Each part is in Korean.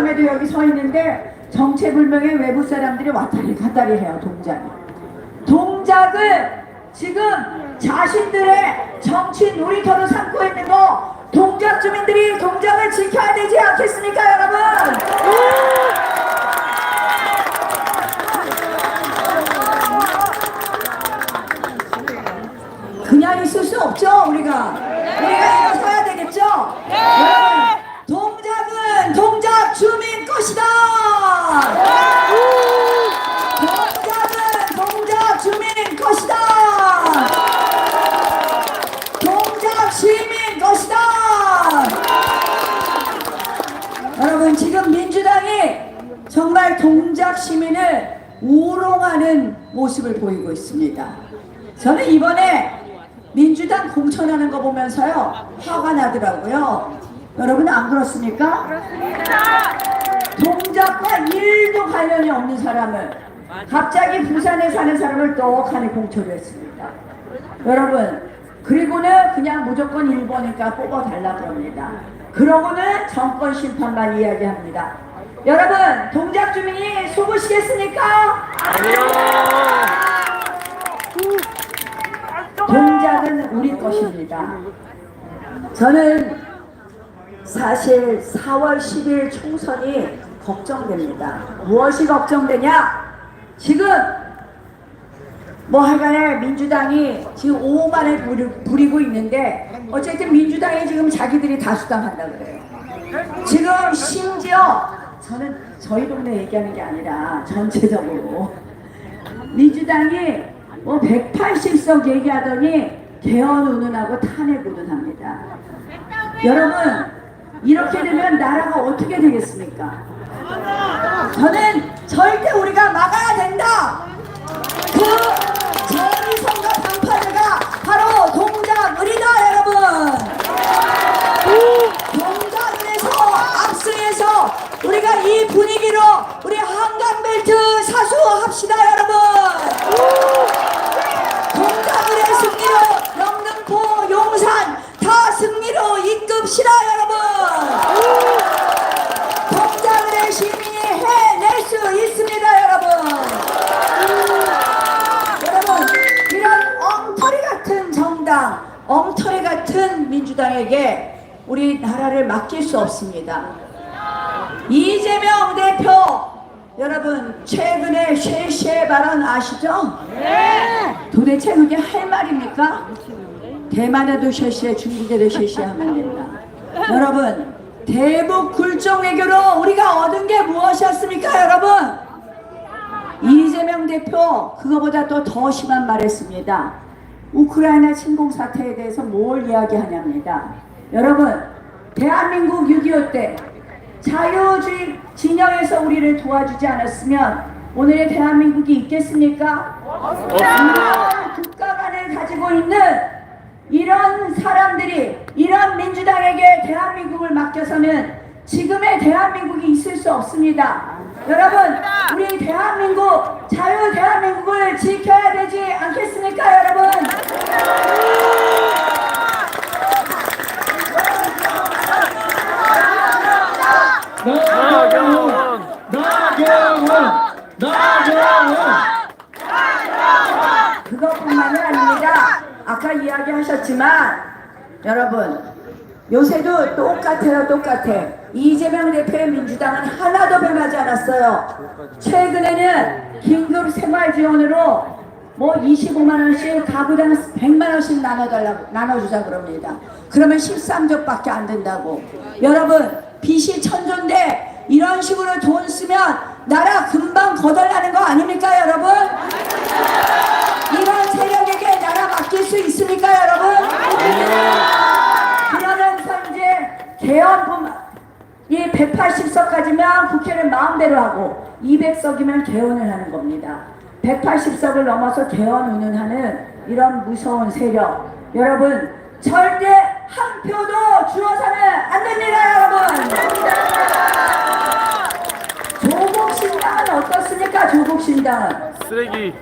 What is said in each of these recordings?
어젯밤에도 여기 서 있는데 정체불명의 외부 사람들이 왔다리 갔다리 해요 동작이. 동작을 지금 자신들의 정치 놀이터로 삼고 있는 거 동작 주민들이 동작을 지켜야 되지 않겠습니까 여러분? 그냥 있을 수 없죠 우리가. 우리가 일어서야 되겠죠? 여러분 동작 주민 것이다! 동작은 동작 주민 것이다! 동작 시민 것이다! 여러분 지금 민주당이 정말 동작 시민을 우롱하는 모습을 보이고 있습니다. 저는 이번에 민주당 공천하는 거 보면서요 화가 나더라고요. 여러분 안 그렇습니까? 동작과 일도 관련이 없는 사람을 갑자기 부산에 사는 사람을 떡하니 공천을 했습니다. 여러분 그리고는 그냥 무조건 1번이니까 뽑아달라 그럽니다. 그러고는 정권 심판만 이야기합니다. 여러분 동작 주민이 속으시겠습니까? 동작은 우리 것입니다. 저는 사실 4월 10일 총선이 걱정됩니다. 무엇이 걱정되냐? 지금 뭐 하여간에 민주당이 지금 오만을 부리, 부리고 있는데 어쨌든 민주당이 지금 자기들이 다수당한다 그래요. 지금 심지어 저는 저희 동네 얘기하는 게 아니라 전체적으로 민주당이 뭐 180석 얘기하더니 개헌 운운하고 탄핵 운운합니다. 여러분 이렇게 되면 나라가 어떻게 되겠습니까? 저는 절대 우리가 막아야 된다. 그 정의선과 당파제가 바로 동작을이다 여러분. 동작을에서 압승해서 우리가 이 분위기로 우리 한강벨트 사수합시다 여러분. 동작을의 승리로 영등포 용산 다 승리로 이끕시다 여러분. 민주당에게 우리 나라를 맡길 수 없습니다. 이재명 대표 여러분 최근에 쉐쉐 발언 아시죠? 네. 도대체 그게 할 말입니까? 대만에도 쉐쉐, 중국에도 쉐쉐 하면 된다. 여러분 대북 굴종 외교로 우리가 얻은 게 무엇이었습니까, 여러분? 이재명 대표 그거보다 또 더 심한 말했습니다. 우크라이나 침공 사태에 대해서 뭘 이야기하냐입니다. 여러분 대한민국 6.25 때 자유주의 진영에서 우리를 도와주지 않았으면 오늘의 대한민국이 있겠습니까? 이런 국가관을 가지고 있는 이런 사람들이 이런 민주당에게 대한민국을 맡겨서는 지금의 대한민국이 있을 수 없습니다. 여러분, 우리 대한민국, 자유 대한민국을 지켜야 되지 않겠습니까, 여러분? 나경원 나경원 나경원 그것뿐만이 아닙니다. 아까 이야기하셨지만 여러분 요새도 똑같아요 똑같아. 이재명 대표의 민주당은 하나도 변하지 않았어요. 최근에는 긴급 생활지원으로 뭐 25만원씩 가구당 100만원씩 나눠달라고 나눠주자 그럽니다. 그러면 13조밖에 안 된다고. 여러분 빚이 천조인데 이런 식으로 돈 쓰면 나라 금방 거덜나는 거 아닙니까 여러분? 이런 세력에게 나라 맡길 수 있습니까, 여러분? 그러면서 이제 개헌뿐만 이 180석까지면 국회를 마음대로 하고 200석이면 개헌을 하는 겁니다. 180석을 넘어서 개헌 운운하는 이런 무서운 세력 여러분 절대 한 표도 주어서는 안 됩니다, 여러분. 조국 신당은 어떻습니까, 조국 신당은? 쓰레기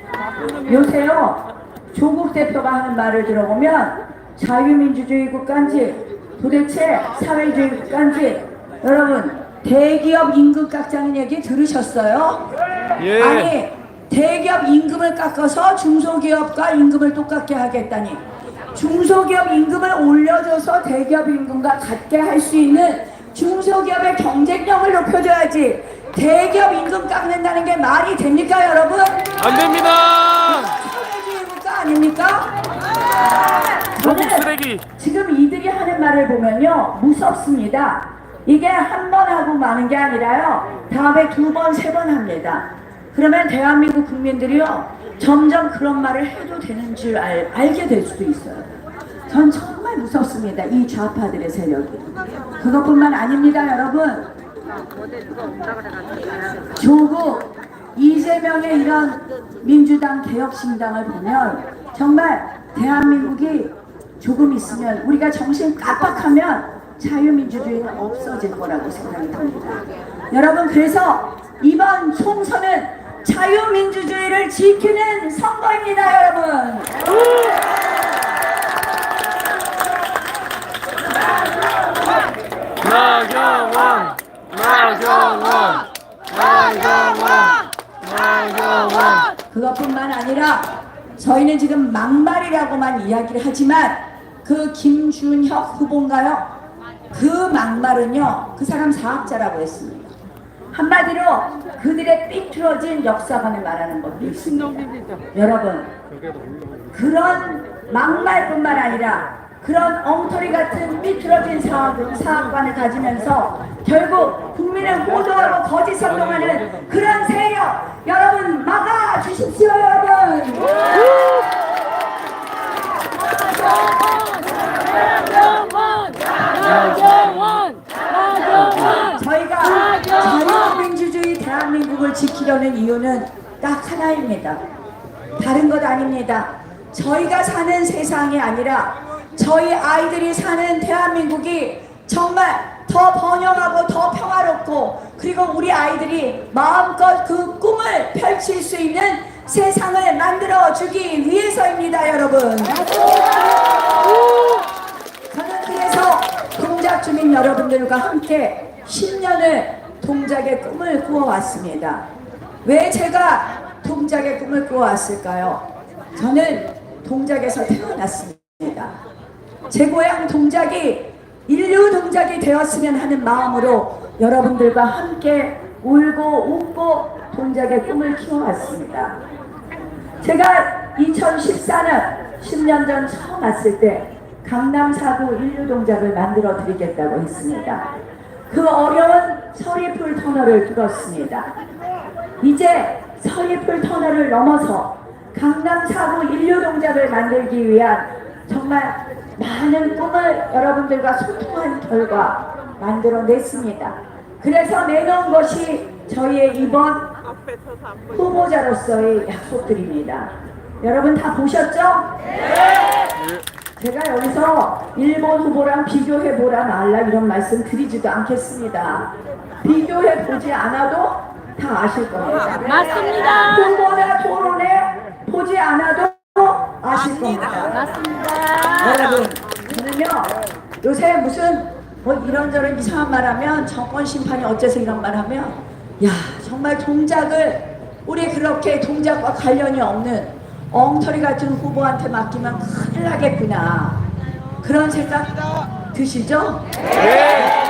요새요 조국 대표가 하는 말을 들어보면 자유민주주의 국가인지 도대체 사회주의 국가인지 여러분 대기업 임금 깎자는 얘기 들으셨어요? 예. 아니 대기업 임금을 깎아서 중소기업과 임금을 똑같게 하겠다니 중소기업 임금을 올려줘서 대기업 임금과 같게 할 수 있는 중소기업의 경쟁력을 높여줘야지 대기업 임금 깎는다는 게 말이 됩니까 여러분? 안 됩니다. 쓰레기입니까 아닙니까? 저는 쓰레기. 지금 이들이 하는 말을 보면요 무섭습니다. 이게 한 번 하고 마는 게 아니라요 다음에 두 번, 세 번 합니다. 그러면 대한민국 국민들이요 점점 그런 말을 해도 되는 줄 알, 알게 될 수도 있어요. 전 정말 무섭습니다. 이 좌파들의 세력이. 그것뿐만 아닙니다, 여러분. 조국 이재명의 이런 민주당 개혁신당을 보면 정말 대한민국이 조금 있으면 우리가 정신 깜빡하면 자유민주주의는 없어질 거라고 생각이 듭니다. 여러분 그래서 이번 총선은 자유민주주의를 지키는 선거입니다, 여러분. 나경원. 나경원. 나경원. 나경원. 그것뿐만 아니라 저희는 지금 막말이라고만 이야기를 하지만 그 김준혁 후보인가요? 그 막말은요 그 사람 사학자라고 했습니다. 한마디로 그들의 삐뚤어진 역사관을 말하는 있습니다. 여러분 그런 막말뿐만 아니라 그런 엉터리 같은 삐뚤어진 사학, 사학관을 가지면서 결국 국민을 호도하고 거짓 선동하는 그런 세력 여러분 막아 주십시오 여러분 나경원! 나경원! 나경원! 저희가 자유민주주의 대한민국을 지키려는 이유는 딱 하나입니다. 다른 것 아닙니다. 저희가 사는 세상이 아니라 저희 아이들이 사는 대한민국이 정말 더 번영하고 더 평화롭고 그리고 우리 아이들이 마음껏 그 꿈을 펼칠 수 있는 세상을 만들어 주기 위해서입니다, 여러분. 저는 그래서 동작 주민 여러분들과 함께 10년을 동작의 꿈을 꾸어왔습니다. 왜 제가 동작의 꿈을 꾸어왔을까요? 저는 동작에서 태어났습니다. 제 고향 동작이 인류 동작이 되었으면 하는 마음으로 여러분들과 함께 울고 웃고 동작의 꿈을 키워왔습니다. 제가 2014년 10년 전 처음 왔을 때 강남 사구 인류 동작을 만들어 드리겠다고 했습니다. 그 어려운 서리풀 터널을 뚫었습니다. 이제 서리풀 터널을 넘어서 강남 사구 인류 동작을 만들기 위한 정말 많은 꿈을 여러분들과 소통한 결과 만들어냈습니다. 그래서 내놓은 것이 저희의 이번 후보자로서의 약속들입니다. 여러분 다 보셨죠? 제가 여기서 일본 후보랑 비교해 보라 말라 이런 말씀 드리지도 않겠습니다. 비교해 보지 않아도 다 아실 겁니다. 맞습니다. 후보나 토론에 보지 않아도 아실 겁니다. 맞습니다. 여러분, 저는요 요새 무슨 뭐 이런저런 이상한 말 하면 정권 심판이 어째서 이런 말 하면 야 정말 동작을 우리 그렇게 동작과 관련이 없는 엉터리 같은 후보한테 맡기면 큰일 나겠구나. 그런 생각 드시죠?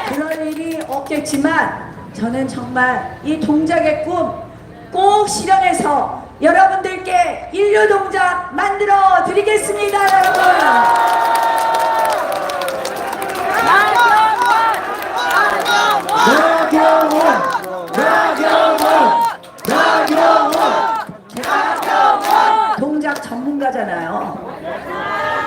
그럴 일이 없겠지만 저는 정말 이 동작의 꿈 꼭 실현해서 여러분들께 인류 동작 만들어 드리겠습니다 여러분 나경원. 나경원. 나경원. 전문가잖아요.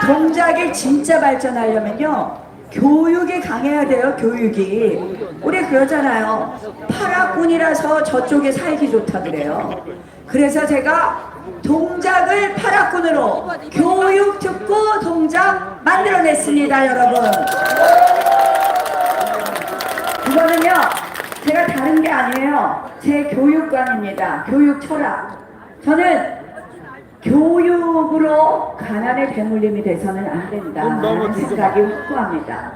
동작이 진짜 발전하려면요. 교육이 강해야 돼요, 교육이. 우리 그러잖아요. 파라군이라서 저쪽에 살기 좋다 그래요. 그래서 제가 동작을 파라군으로 교육 듣고 동작 만들어냈습니다, 여러분. 이거는요, 제가 다른 게 아니에요. 제 교육관입니다. 교육 철학. 저는 교육으로 가난의 대물림이 돼서는 안 된다. 너무 하는 생각이 확고합니다.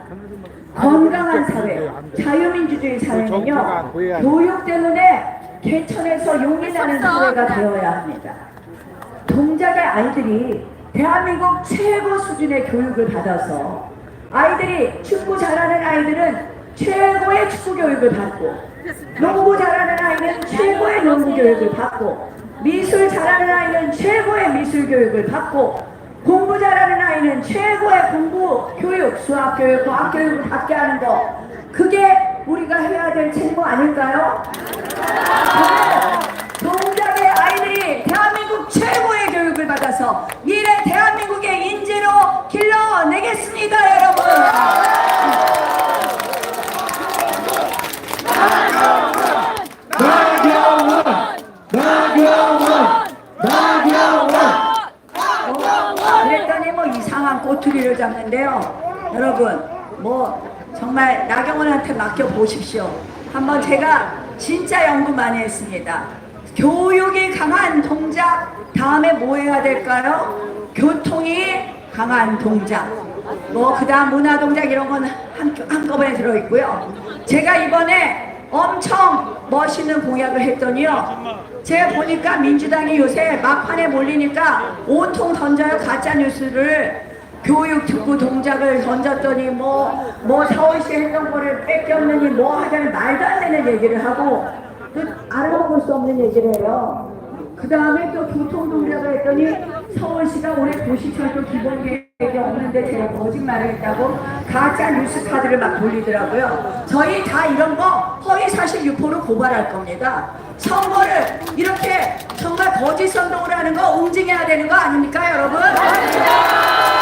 건강한 사회, 자유민주주의 사회는요, 교육 때문에 개천에서 용이 나는 사회가 되어야 합니다. 동작의 아이들이 대한민국 최고 수준의 교육을 받아서 아이들이 축구 잘하는 아이들은 최고의 축구 교육을 받고 농구 잘하는 아이는 최고의 농구 교육을 받고 미술 잘하는 아이는 최고의 미술 교육을 받고 공부 잘하는 아이는 최고의 공부 교육, 수학 교육, 과학 교육을 받게 하는 거 그게 우리가 해야 될 책무 아닐까요? 동작의 아이들이 대한민국 최고의 교육을 받아서 미래 대한민국의 인재로 길러내겠습니다, 여러분. 나경원! 나경원! 나경원! 그랬더니 뭐 이상한 꼬투리를 잡는데요. 여러분, 뭐 정말 나경원한테 맡겨 보십시오. 한번 제가 진짜 연구 많이 했습니다. 교육이 강한 동작, 다음에 뭐 해야 될까요? 교통이 강한 동작. 뭐 그다음 문화 동작 이런 건 한, 한꺼번에 들어 있고요. 제가 이번에 엄청 멋있는 공약을 했더니요. 제가 보니까 민주당이 요새 막판에 몰리니까 온통 던져요 가짜 뉴스를 교육 특구 동작을 던졌더니 뭐 뭐 서울시 거를 뺏겼느니 뭐 하자니 말도 안 되는 얘기를 하고 그 알아먹을 수 없는 얘기를 해요. 그 다음에 또 교통 동작을 했더니 서울시가 올해 도시철도 기본 계획이 없는데 제가 거짓말을 했다고 가짜 뉴스 카드를 막 돌리더라고요. 저희 다 이런 거 허위 사실 유포로 고발할 겁니다. 선거를 이렇게 정말 거짓 선동을 하는 거 응징해야 되는 거 아닙니까, 여러분? 하여간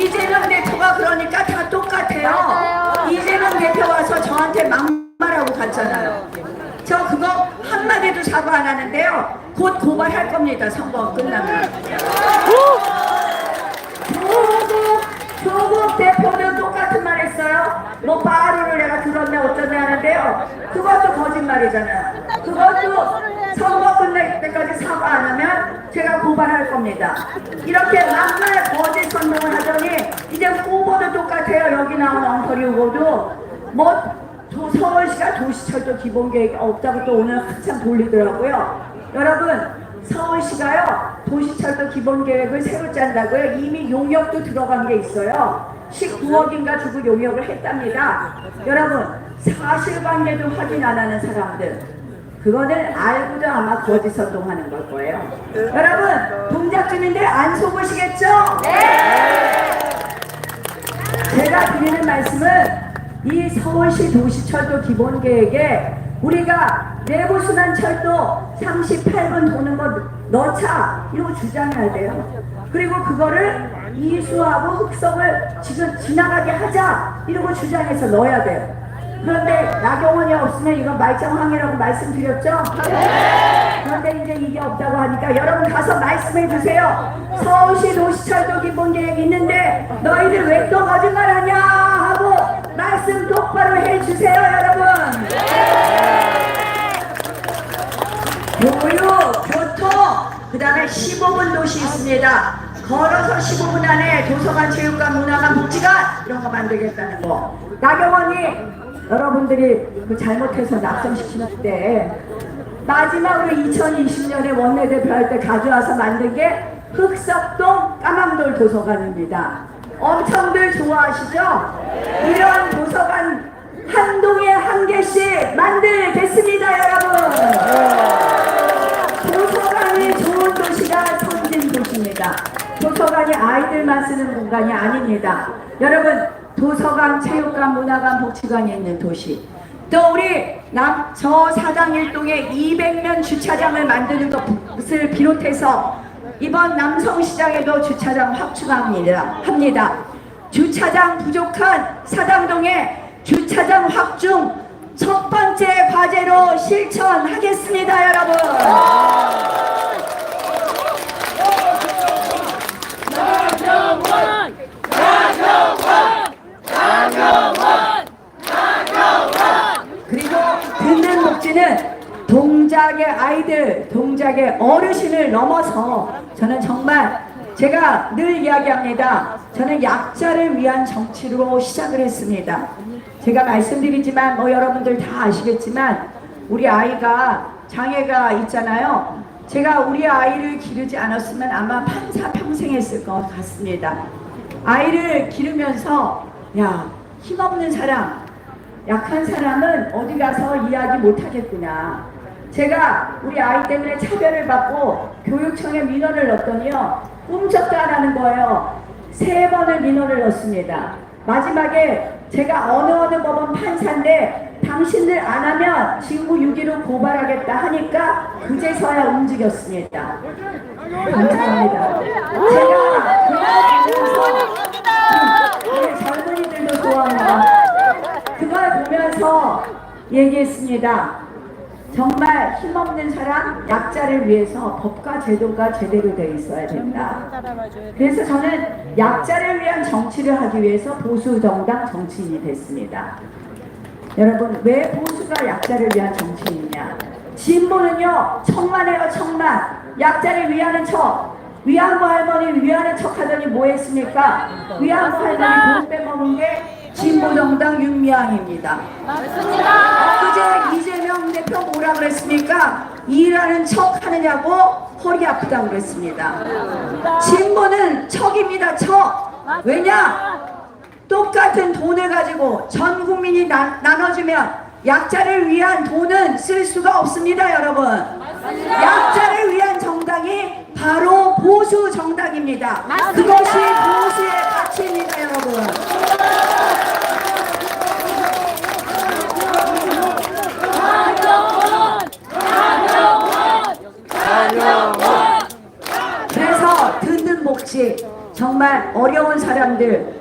이재명 대표가 그러니까 다 똑같아요. 이재명 대표 와서 저한테 막말하고 갔잖아요. 저 그거 한마디도 사과 안 하는데요. 곧 고발할 겁니다. 선거 끝나면. 조국, 조국 대표는 똑같은 말 했어요. 뭐 바로를 내가 들었네 어쩌네 하는데요. 그것도 거짓말이잖아요. 그것도 선거 끝날 때까지 사과 안 하면 제가 고발할 겁니다. 이렇게 막말 거짓 선동을 하더니 이제 후보도 똑같아요. 여기 나온 엉터리 후보도 뭐 도- 서울시가 도시철도 기본계획이 없다고 또 오늘 한참 돌리더라고요. 여러분 서울시가요 도시철도 기본계획을 새로 짠다고요. 이미 용역도 들어간 게 있어요. 19억인가 주고 용역을 했답니다. 여러분 사실관계도 확인 안 하는 사람들 그거는 알고도 아마 거짓 선동하는 걸 거예요. 여러분 동작 중인데 안 속으시겠죠? 제가 드리는 말씀은 이 서울시 도시철도 기본계획에 우리가 내부순환 철도 38분 도는 거 넣자 이러고 주장해야 돼요. 그리고 그거를 이수하고 흑석을 지금 지나가게 하자 이러고 주장해서 넣어야 돼요. 그런데 나경원이 없으면 이건 말짱항이라고 말씀드렸죠? 그런데 이제 이게 없다고 하니까 여러분 가서 말씀해 주세요. 서울시 도시철도 기본계획 있는데 너희들 왜 또 거짓말하냐 하고 말씀 똑바로 해 주세요, 여러분. 교육, 교통, 그 다음에 15분 도시 있습니다. 걸어서 15분 안에 도서관, 체육관, 문화관, 복지관 이런 거 만들겠다는 거. 나경원이 여러분들이 그 잘못해서 낙선시키는 때 마지막으로 2020년에 원내대표 할 때 가져와서 만든 게 흑석동 까망돌 도서관입니다. 엄청들 좋아하시죠? 이런 도서관 한 동에 한 개씩 만들겠습니다, 여러분. 도서관이 좋은 도시가 선진 도시입니다. 도서관이 아이들만 쓰는 공간이 아닙니다. 여러분, 도서관, 체육관, 문화관, 복지관이 있는 도시. 또 우리 남, 저 사당 일동에 200면 주차장을 만드는 것을 비롯해서 이번 남성시장에도 주차장 확충합니다. 합니다. 주차장 부족한 사당동에 주차장 확충 첫 번째 과제로 실천하겠습니다, 여러분. 나경원! 나경원! 나경원! 그리고 듣는 복지는 넘어서 저는 정말 제가 늘 이야기합니다. 저는 약자를 위한 정치로 시작을 했습니다. 제가 말씀드리지만 뭐 여러분들 다 아시겠지만 우리 아이가 장애가 있잖아요. 제가 우리 아이를 기르지 않았으면 아마 판사 평생 했을 것 같습니다. 아이를 기르면서 야 힘없는 사람 약한 사람은 어디 가서 이야기 못 하겠구나. 제가 우리 아이 때문에 차별을 받고 교육청에 민원을 넣었더니요. 하는 거예요. 세 번을 민원을 넣었습니다. 마지막에 제가 어느 어느 법원 판사인데 당신들 안 하면 직무 유기로 고발하겠다 하니까 그제서야 움직였습니다. 감사합니다. 제가 그걸 보면서 우리 젊은이들도 좋아합니다. 그걸 보면서 얘기했습니다. 정말 힘없는 사람, 약자를 위해서 법과 제도가 제대로 되어 있어야 된다. 그래서 저는 약자를 위한 정치를 하기 위해서 보수 정당 정치인이 됐습니다. 여러분 왜 보수가 약자를 위한 정치인이냐? 진보는요 천만에요 천만 약자를 위하는 척 위안부 할머니 위하는 척 하더니 뭐 했습니까? 위안부 할머니 돈 빼먹은 게 진보 정당 윤미향입니다. 엊그제 이재명 대표 뭐라 그랬습니까? 일하는 척 하느냐고 허리 아프다고 그랬습니다. 진보는 척입니다, 척. 왜냐? 똑같은 돈을 가지고 전 국민이 나, 나눠주면 약자를 위한 돈은 쓸 수가 없습니다, 여러분. 약자를 위한 정당이 바로 보수 정당입니다. 그것이 보수의 가치입니다, 여러분. 그래서 듣는 복지 정말 어려운 사람들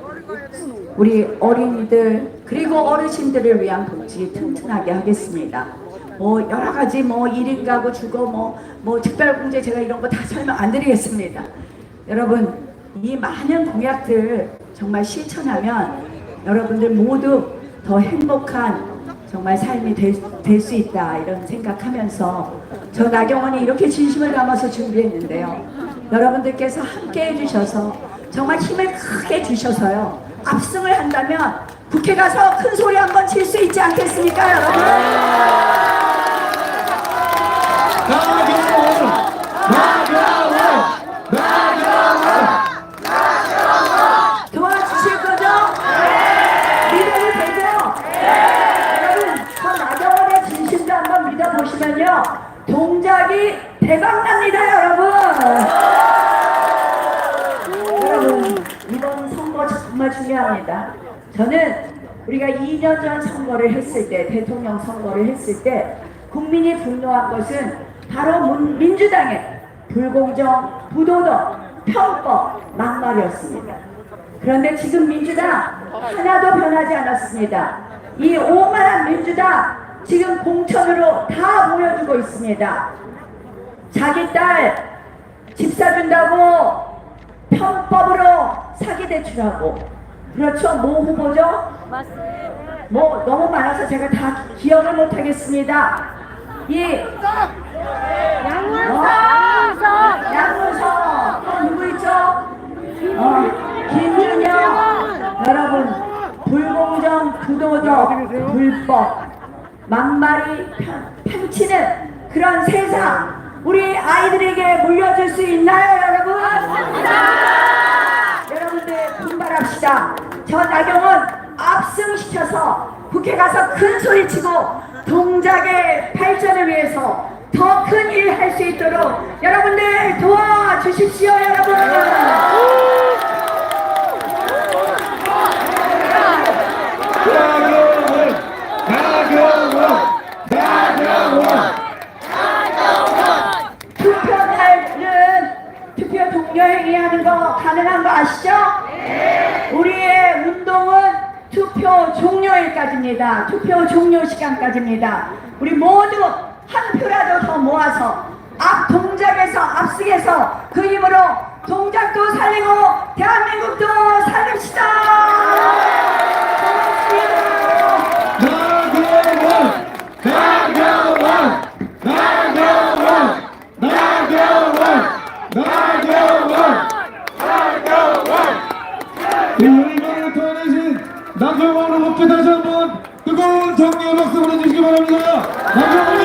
우리 어린이들 그리고 어르신들을 위한 복지 튼튼하게 하겠습니다. 뭐 여러 가지 뭐 1인 가구 주거 뭐, 뭐 특별공제 제가 이런 거 다 설명 안 드리겠습니다. 여러분 이 많은 공약들 정말 실천하면 여러분들 모두 더 행복한 정말 삶이 될 수 있다 이런 생각하면서 저 나경원이 이렇게 진심을 담아서 준비했는데요. 여러분들께서 함께 해주셔서 정말 힘을 크게 주셔서요. 압승을 한다면 국회 가서 큰 소리 한번 칠 수 있지 않겠습니까 여러분? 보시면요. 동작이 대박납니다, 여러분! 여러분, 이번 선거 정말 중요합니다. 저는 우리가 2년 전 선거를 했을 때, 대통령 선거를 했을 때, 국민이 분노한 것은 바로 문- 민주당의 불공정, 부도덕, 편법, 막말이었습니다. 그런데 지금 민주당 하나도 변하지 않았습니다. 이 오만한 민주당 지금 공천으로 다 보여주고 있습니다. 자기 딸 집 사준다고 편법으로 사기 대출하고 그렇죠 모 후보죠? 뭐 너무 많아서 제가 다 기억을 못 하겠습니다. 이 양문석! 양문서 또 누구 있죠? 어, 김준영 여러분 불공정 부도덕 불법 막말이 편- 펼치는 그런 세상 우리 아이들에게 물려줄 수 있나요 여러분? 여러분들 분발합시다 저 나경원 압승시켜서 국회 가서 큰 소리 치고 동작의 발전을 위해서 더 큰 일 할 수 있도록 여러분들 도와주십시오 여러분 투표 날은 투표 동료행위 하는 거 가능한 거 아시죠? 우리의 운동은 투표 종료일까지입니다. 투표 종료 시간까지입니다. 우리 모두 한 표라도 더 모아서 앞 동작에서 앞서에서 그 힘으로 동작도 살리고 대한민국도 살립시다. 나경원, 나경원, 나경원, 다시 한번 뜨거운 정리의 박수 보내주시기 바랍니다. 나경원.